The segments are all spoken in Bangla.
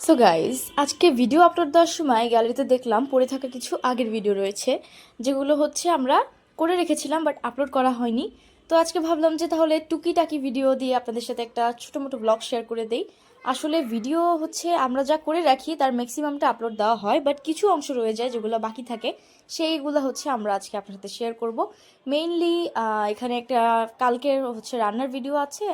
সো গাইজ আজকে ভিডিও আপলোড দেওয়ার সময় গ্যালারিতে দেখলাম পড়ে থাকা কিছু আগের ভিডিও রয়েছে, যেগুলো হচ্ছে আমরা করে রেখেছিলাম বাট আপলোড করা হয়নি। তো আজকে ভাবলাম যে তাহলে টুকিটাকি ভিডিও দিয়ে আপনাদের সাথে একটা ছোটো মোটো ব্লগ শেয়ার করে দেই। আসলে ভিডিও হচ্ছে আমরা যা করে রাখি, তার ম্যাক্সিমামটা আপলোড দেওয়া হয় বাট কিছু অংশ রয়ে যায় যেগুলো বাকি থাকে, সেইগুলো হচ্ছে আমরা আজকে আপনার সাথে শেয়ার করব। মেইনলি এখানে একটা, কালকের হচ্ছে রান্নার ভিডিও আছে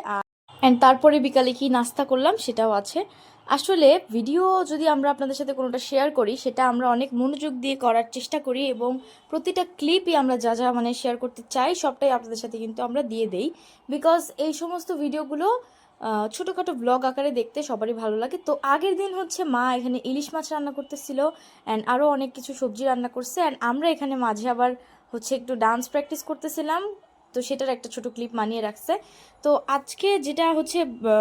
অ্যান্ড তারপরে বিকালে কি নাস্তা করলাম সেটাও আছে। আসলে ভিডিও যদি আমরা আপনাদের সাথে কোনোটা শেয়ার করি, সেটা আমরা অনেক মনোযোগ দিয়ে করার চেষ্টা করি এবং প্রতিটা ক্লিপই আমরা যা যা মানে শেয়ার করতে চাই, সবটাই আপনাদের সাথে কিন্তু আমরা দিয়ে দেই। বিকজ এই সমস্ত ভিডিওগুলো ছোটোখাটো ব্লগ আকারে দেখতে সবারই ভালো লাগে। তো আগের দিন হচ্ছে মা এখানে ইলিশ মাছ রান্না করতেছিল অ্যান্ড আরও অনেক কিছু সবজি রান্না করছে অ্যান্ড আমরা এখানে মাঝে আবার হচ্ছে একটু ডান্স প্র্যাকটিস করতেছিলাম। তো সেটার একটা ছোট ক্লিপ মানিয়ে রাখছে। তো আজকে যেটা হচ্ছে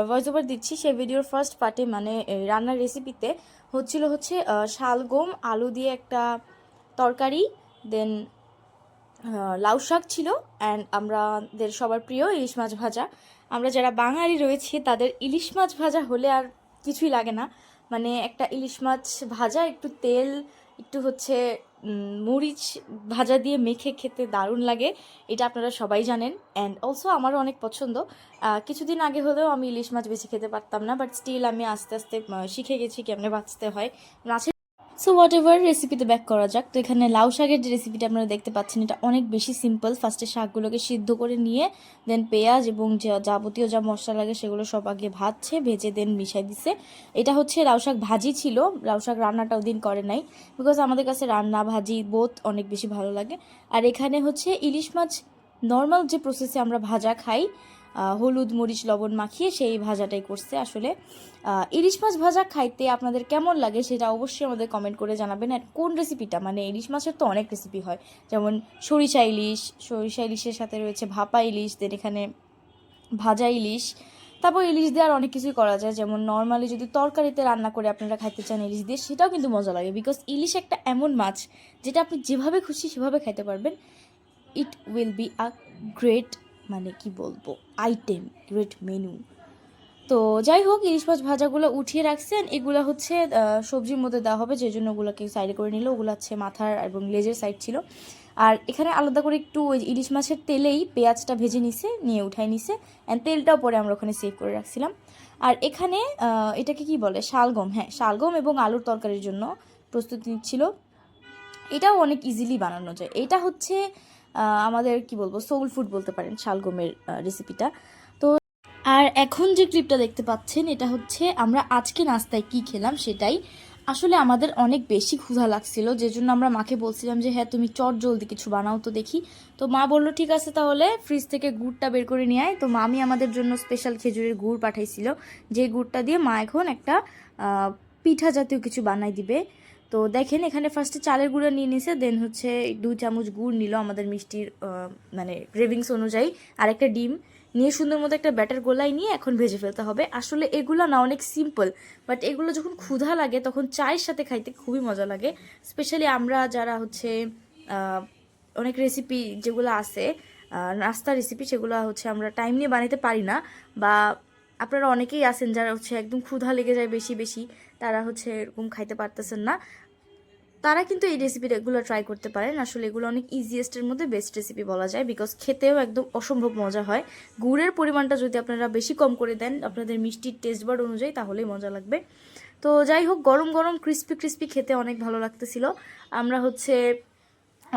ভয়েস ওভার দিচ্ছি, সেই ভিডিওর ফার্স্ট পার্টে মানে রান্নার রেসিপিতে হচ্ছিল হচ্ছে শালগম, আলু দিয়ে একটা তরকারি দেন লাউ শাক ছিল অ্যান্ড আমাদের সবার প্রিয় ইলিশ মাছ ভাজা। আমরা যারা বাঙালি রয়েছি, তাদের ইলিশ মাছ ভাজা হলে আর কিছুই লাগে না। মানে একটা ইলিশ মাছ ভাজা, একটু তেল, একটু হচ্ছে মরিচ ভাজা দিয়ে মেখে খেতে দারুণ লাগে, এটা আপনারা সবাই জানেন। অ্যান্ড অলসো আমারও অনেক পছন্দ। কিছুদিন আগে হলেও আমি ইলিশ মাছ বেছে খেতে পারতাম না বাট স্টিল আমি আস্তে আস্তে শিখে গেছি কেমনে বাঁচতে হয়। মাছের সো হোয়াট এভার রেসিপিতে ব্যাক করা যাক, তো এখানে লাউ শাকের যে রেসিপিটা আপনারা দেখতে পাচ্ছেন, এটা অনেক বেশি সিম্পল ফার্স্টে শাকগুলোকে সিদ্ধ করে নিয়ে দেন পেঁয়াজ এবং যাবতীয় যা মশলা লাগে, সেগুলো সব আগে ভাজছে, ভেজে দেন মিশাই দিছে। এটা হচ্ছে লাউ শাক ভাজি ছিল, লাউ শাক রান্নাটা দিন করে নাই বিকজ আমাদের কাছে রান্না ভাজি বোথ অনেক বেশি ভালো লাগে। আর এখানে হচ্ছে ইলিশ মাছ নর্মাল যে প্রসেসে আমরা ভাজা খাই হলুদ, মরিচ, লবণ মাখিয়ে সেই ভাজাটাই করছে। আসলে ইলিশ মাছ ভাজা খাইতে আপনাদের কেমন লাগে সেটা অবশ্যই আমাদের কমেন্ট করে জানাবেন। আর কোন রেসিপিটা মানে ইলিশ মাছের তো অনেক রেসিপি হয়। যেমন সরিষা ইলিশ, সরিষা ইলিশের সাথে রয়েছে ভাপা ইলিশ দেন এখানে ভাজা ইলিশ। তারপর ইলিশ দিয়ে আর অনেক কিছুই করা যায়। যেমন নর্মালি যদি তরকারিতে রান্না করে আপনারা খাইতে চান ইলিশ দিয়ে, সেটাও কিন্তু মজা লাগে। বিকজ ইলিশ একটা এমন মাছ, যেটা আপনি যেভাবে খুশি সেভাবে খাইতে পারবেন। It will be a great মানে কি বলব আইটেম গ্রেট মেনু তো যাই হোক ইলিশ মাছ ভাজাগুলো উঠিয়ে রাখছেন। এগুলো হচ্ছে সবজির মধ্যে দেওয়া হবে যে জন্য ওগুলোকে সাইডে করে নিল। ওগুলো হচ্ছে মাথার এবং লেজের সাইড ছিল। আর এখানে আলাদা করে একটু ওই ইলিশ মাছের তেলেই পেঁয়াজটা ভেজে নিছে, নিয়ে উঠাই নিছে। অ্যান্ড তেলটাও পরে আমরা ওখানে সেভ করে রাখছিলাম। আর এখানে এটাকে কি বলে? শালগম। হ্যাঁ শালগম এবং আলুর তরকারির জন্য প্রস্তুতি নিচ্ছিল। এটাও অনেক ইজিলি বানানো যায়। এটা হচ্ছে আমাদের কি বলব সোল ফুড বলতে পারেন, শালগমের রেসিপিটা তো আর এখন যে ক্লিপটা দেখতে পাচ্ছেন, এটা হচ্ছে আমরা আজকে নাস্তায় কি খেলাম সেটাই। আসলে আমাদের অনেক বেশি ক্ষুধা লাগছিল যে জন্য আমরা মাকে বলছিলাম যে হ্যাঁ তুমি চট জলদি কিছু বানাও তো দেখি। তো মা বলল, ঠিক আছে তাহলে ফ্রিজ থেকে গুড়টা বের করে নিয়ে আয়। তো মামি আমাদের জন্য স্পেশাল খেজুরের গুড় পাঠাইছিল, যে গুড়টা দিয়ে মা এখন একটা পিঠা জাতীয় কিছু বানাই দিবে। তো দেখেন, এখানে ফার্স্টে চালের গুঁড়ো নিয়ে নিছে দেন হচ্ছে দুই চামচ গুড় নিল আমাদের মিষ্টির মানে গ্রেভিংস অনুযায়ী। আর একটা ডিম নিয়ে সুন্দর মতো একটা ব্যাটার গোলাই নিয়ে এখন ভেজে ফেলতে হবে। আসলে এগুলো না অনেক সিম্পল বাট এগুলো যখন ক্ষুধা লাগে, তখন চায়ের সাথে খাইতে খুবই মজা লাগে। স্পেশালি আমরা যারা হচ্ছে অনেক রেসিপি যেগুলো আছে নাস্তা রেসিপি সেগুলো হচ্ছে আমরা টাইম নিয়ে বানাতে পারি না। বা আপনারা অনেকেই আছেন যারা হচ্ছে একদম ক্ষুধা লেগে যায় বেশি বেশি, তারা হচ্ছে এরকম খাইতে পারতেছেন না। তারা কিন্তু এই রেসিপিগুলো ট্রাই করতে পারেন। আসলে এগুলো অনেক ইজিয়েস্টের মধ্যে বেস্ট রেসিপি বলা যায় বিকজ খেতেও একদম অসম্ভব মজা হয়। গুড়ের পরিমাণটা যদি আপনারা বেশি কম করে দেন, আপনাদের মিষ্টির টেস্ট বার অনুযায়ী তাহলেই মজা লাগবে। তো যাই হোক, গরম গরম ক্রিস্পি ক্রিস্পি খেতে অনেক ভালো লাগতেছিল। আমরা হচ্ছে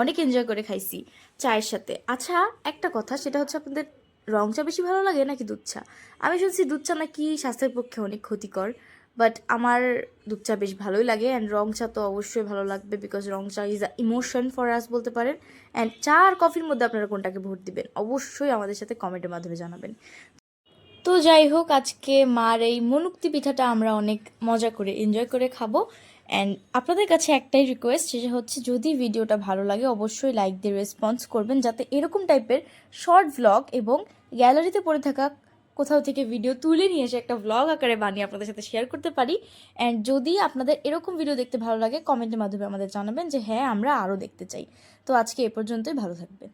অনেক এনজয় করে খাইছি চায়ের সাথে। আচ্ছা একটা কথা, সেটা হচ্ছে আপনাদের রং চা বেশি ভালো লাগে নাকি দুধ চা? আমি শুনছি দুধ চা নাকি স্বাস্থ্যের পক্ষে অনেক ক্ষতিকর। বাট আমার দুধ চা বেশ ভালোই লাগে অ্যান্ড রং চা তো অবশ্যই ভালো লাগবে বিকজ রং চা is a emotion for us বলতে পারেন। অ্যান্ড চা আর কফির মধ্যে আপনারা কোনটাকে ভোট দিবেন? অবশ্যই আমাদের সাথে কমেন্টের মাধ্যমে জানাবেন। তো যাই হোক, আজকে মার এই মনুক্তি পিঠাটা আমরা অনেক মজা করে এনজয় করে খাব। অ্যান্ড আপনাদের কাছে একটাই রিকোয়েস্ট সেটা হচ্ছে যদি ভিডিওটা ভালো লাগে, অবশ্যই লাইক দিয়ে রেসপন্স করবেন, যাতে এরকম টাইপের শর্ট ভ্লগ এবং গ্যালারিতে পড়ে থাকা কোথাও থেকে ভিডিও তুলে নিয়ে এসে একটা ব্লগ আকারে বানিয়ে আপনাদের সাথে শেয়ার করতে পারি। অ্যান্ড যদি আপনাদের এরকম ভিডিও দেখতে ভালো লাগে কমেন্টের মাধ্যমে আমাদের জানাবেন যে হ্যাঁ আমরা আরও দেখতে চাই। তো আজকে এ পর্যন্তই, ভালো থাকবেন।